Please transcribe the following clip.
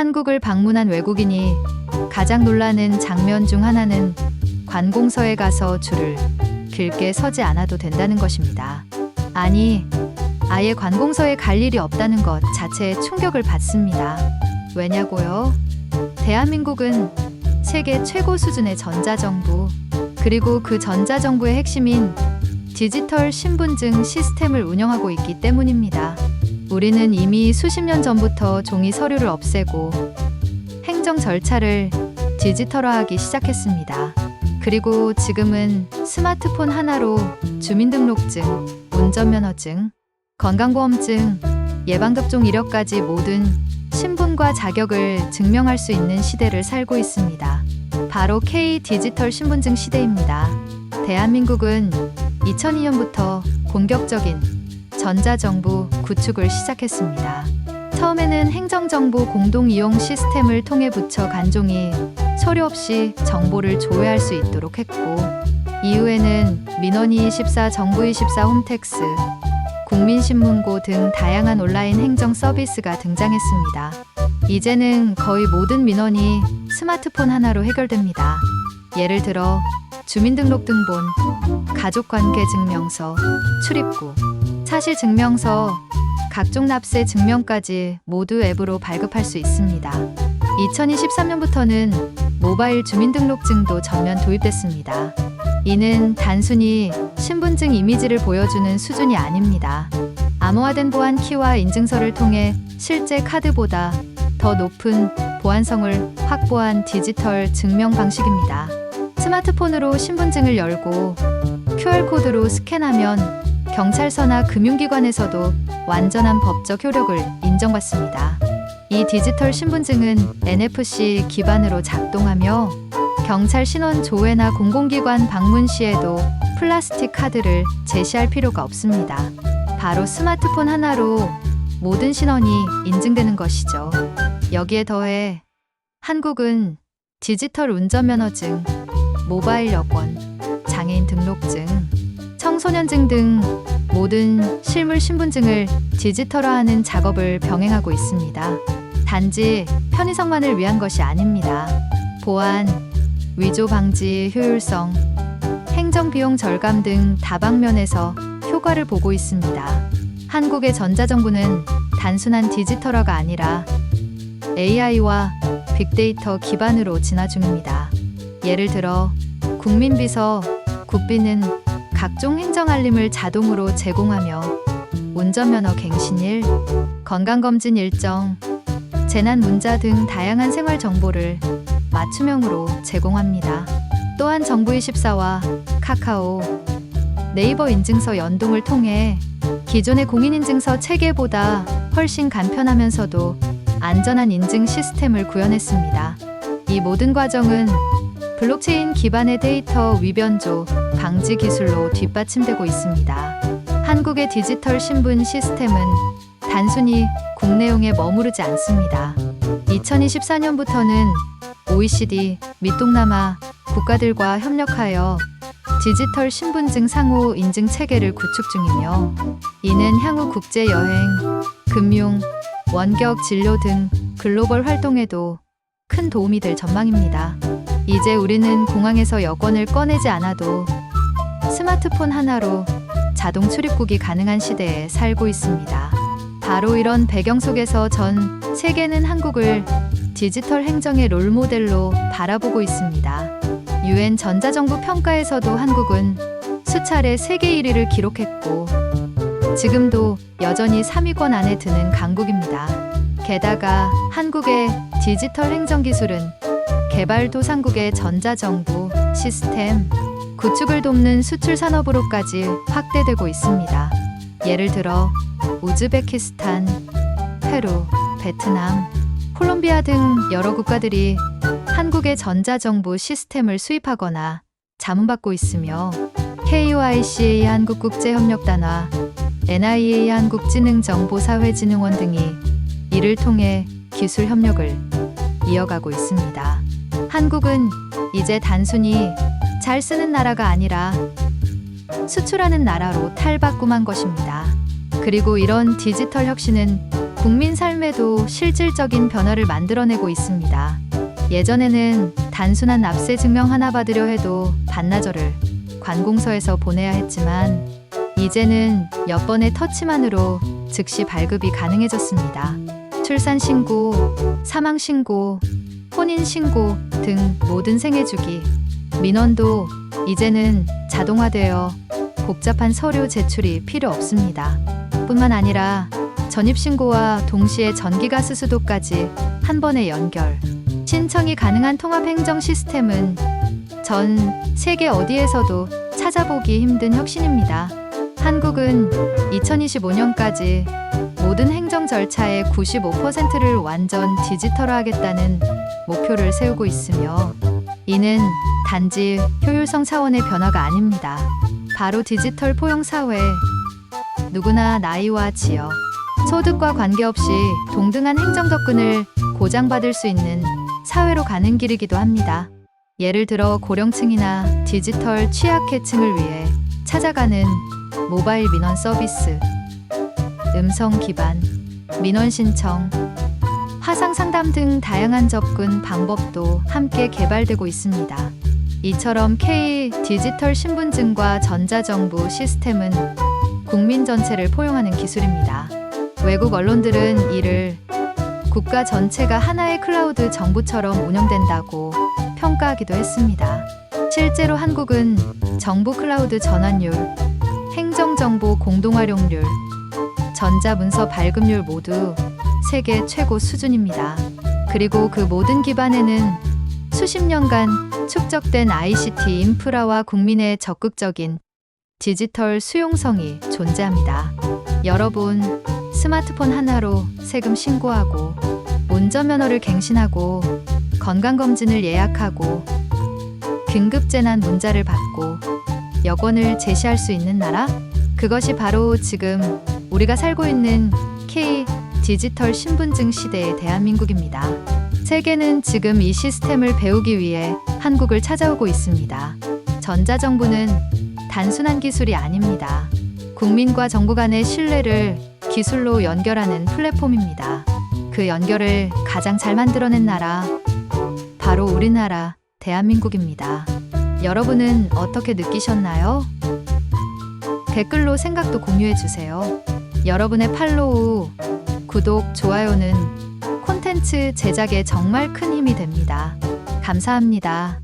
한국을 방문한 외국인이 가장 놀라는 장면 중 하나는 관공서에 가서 줄을 길게 서지 않아도 된다는 것입니다. 아니, 아예 관공서에 갈 일이 없다는 것 자체에 충격을 받습니다. 왜냐고요? 대한민국은 세계 최고 수준의 전자정부, 그리고 그 전자정부의 핵심인 디지털 신분증 시스템을 운영하고 있기 때문입니다. 우리는 이미 수십 년 전부터 종이 서류를 없애고 행정 절차를 디지털화하기 시작했습니다. 그리고 지금은 스마트폰 하나로 주민등록증, 운전면허증, 건강보험증, 예방접종 이력까지 모든 신분과 자격을 증명할 수 있는 시대를 살고 있습니다. 바로 K 디지털 신분증 시대입니다. 대한민국은 2002년부터 본격적인 전자정부 구축을 시작했습니다. 처음에는 행정정보 공동이용 시스템을 통해 부처 간종이 서류 없이 정보를 조회할 수 있도록 했고, 이후에는 민원224, 정부 24, 홈택스, 국민신문고 등 다양한 온라인 행정 서비스가 등장했습니다. 이제는 거의 모든 민원이 스마트폰 하나로 해결됩니다. 예를 들어 주민등록등본, 가족관계증명서, 출입구, 사실 증명서, 각종 납세 증명까지 모두 앱으로 발급할 수 있습니다. 2023년부터는 모바일 주민등록증도 전면 도입됐습니다. 이는 단순히 신분증 이미지를 보여주는 수준이 아닙니다. 암호화된 보안 키와 인증서를 통해 실제 카드보다 더 높은 보안성을 확보한 디지털 증명 방식입니다. 스마트폰으로 신분증을 열고 QR코드로 스캔하면 경찰서나 금융기관에서도 완전한 법적 효력을 인정받습니다. 이 디지털 신분증은 NFC 기반으로 작동하며 경찰 신원 조회나 공공기관 방문 시에도 플라스틱 카드를 제시할 필요가 없습니다. 바로 스마트폰 하나로 모든 신원이 인증되는 것이죠. 여기에 더해 한국은 디지털 운전면허증, 모바일 여권, 장애인 등록증, 청소년증 등 모든 실물 신분증을 디지털화하는 작업을 병행하고 있습니다. 단지 편의성만을 위한 것이 아닙니다. 보안, 위조 방지 효율성, 행정 비용 절감 등 다방면에서 효과를 보고 있습니다. 한국의 전자정부는 단순한 디지털화가 아니라 AI와 빅데이터 기반으로 진화 중입니다. 예를 들어 국민비서, 국비는 각종 행정 알림을 자동으로 제공하며 운전면허 갱신일, 건강검진 일정, 재난 문자 등 다양한 생활 정보를 맞춤형으로 제공합니다. 또한 정부24와 카카오, 네이버 인증서 연동을 통해 기존의 공인인증서 체계보다 훨씬 간편하면서도 안전한 인증 시스템을 구현했습니다. 이 모든 과정은 블록체인 기반의 데이터 위변조 방지 기술로 뒷받침되고 있습니다. 한국의 디지털 신분 시스템은 단순히 국내용에 머무르지 않습니다. 2024년부터는 OECD 및 동남아 국가들과 협력하여 디지털 신분증 상호 인증 체계를 구축 중이며 이는 향후 국제 여행, 금융, 원격 진료 등 글로벌 활동에도 큰 도움이 될 전망입니다. 이제 우리는 공항에서 여권을 꺼내지 않아도 스마트폰 하나로 자동 출입국이 가능한 시대에 살고 있습니다. 바로 이런 배경 속에서 전 세계는 한국을 디지털 행정의 롤 모델로 바라보고 있습니다. 유엔 전자정부 평가에서도 한국은 수차례 세계 1위를 기록했고 지금도 여전히 3위권 안에 드는 강국입니다. 게다가 한국의 디지털 행정 기술은 개발도상국의 전자정부 시스템 구축을 돕는 수출 산업으로까지 확대되고 있습니다. 예를 들어 우즈베키스탄, 페루, 베트남, 콜롬비아 등 여러 국가들이 한국의 전자정부 시스템을 수입하거나 자문받고 있으며 KOICA 한국국제협력단화, NIA 한국지능정보사회진흥원 등이 이를 통해 기술 협력을 이어가고 있습니다. 한국은 이제 단순히 잘 쓰는 나라가 아니라 수출하는 나라로 탈바꿈한 것입니다. 그리고 이런 디지털 혁신은 국민 삶에도 실질적인 변화를 만들어내고 있습니다. 예전에는 단순한 납세 증명 하나 받으려 해도 반나절을 관공서에서 보내야 했지만 이제는 몇 번의 터치만으로 즉시 발급이 가능해졌습니다. 출산 신고, 사망 신고, 혼인 신고 등 모든 생애 주기, 민원도 이제는 자동화되어 복잡한 서류 제출이 필요 없습니다. 뿐만 아니라 전입신고와 동시에 전기가스 수도까지 한 번에 연결. 신청이 가능한 통합행정 시스템은 전 세계 어디에서도 찾아보기 힘든 혁신입니다. 한국은 2025년까지 모든 행정 절차의 95%를 완전 디지털화하겠다는 목표를 세우고 있으며 이는 단지 효율성 차원의 변화가 아닙니다. 바로 디지털 포용 사회. 누구나 나이와 지역, 소득과 관계없이 동등한 행정 덕분을 보장받을 수 있는 사회로 가는 길이기도 합니다. 예를 들어 고령층이나 디지털 취약계층을 위해 찾아가는 모바일 민원 서비스, 음성 기반, 민원 신청, 화상 상담 등 다양한 접근 방법도 함께 개발되고 있습니다. 이처럼 K 디지털 신분증과 전자정부 시스템은 국민 전체를 포용하는 기술입니다. 외국 언론들은 이를 국가 전체가 하나의 클라우드 정부처럼 운영된다고 평가하기도 했습니다. 실제로 한국은 정부 클라우드 전환율, 행정정보 공동활용률, 전자문서 발급률 모두 세계 최고 수준입니다. 그리고 그 모든 기반에는 수십 년간 축적된 ICT 인프라와 국민의 적극적인 디지털 수용성이 존재합니다. 여러분, 스마트폰 하나로 세금 신고하고, 운전면허를 갱신하고, 건강검진을 예약하고, 긴급재난 문자를 받고, 여권을 제시할 수 있는 나라? 그것이 바로 지금 우리가 살고 있는 K 디지털 신분증 시대의 대한민국입니다. 세계는 지금 이 시스템을 배우기 위해 한국을 찾아오고 있습니다. 전자정부는 단순한 기술이 아닙니다. 국민과 정부 간의 신뢰를 기술로 연결하는 플랫폼입니다. 그 연결을 가장 잘 만들어낸 나라, 바로 우리나라 대한민국입니다. 여러분은 어떻게 느끼셨나요? 댓글로 생각도 공유해 주세요. 여러분의 팔로우, 구독, 좋아요는 콘텐츠 제작에 정말 큰 힘이 됩니다. 감사합니다.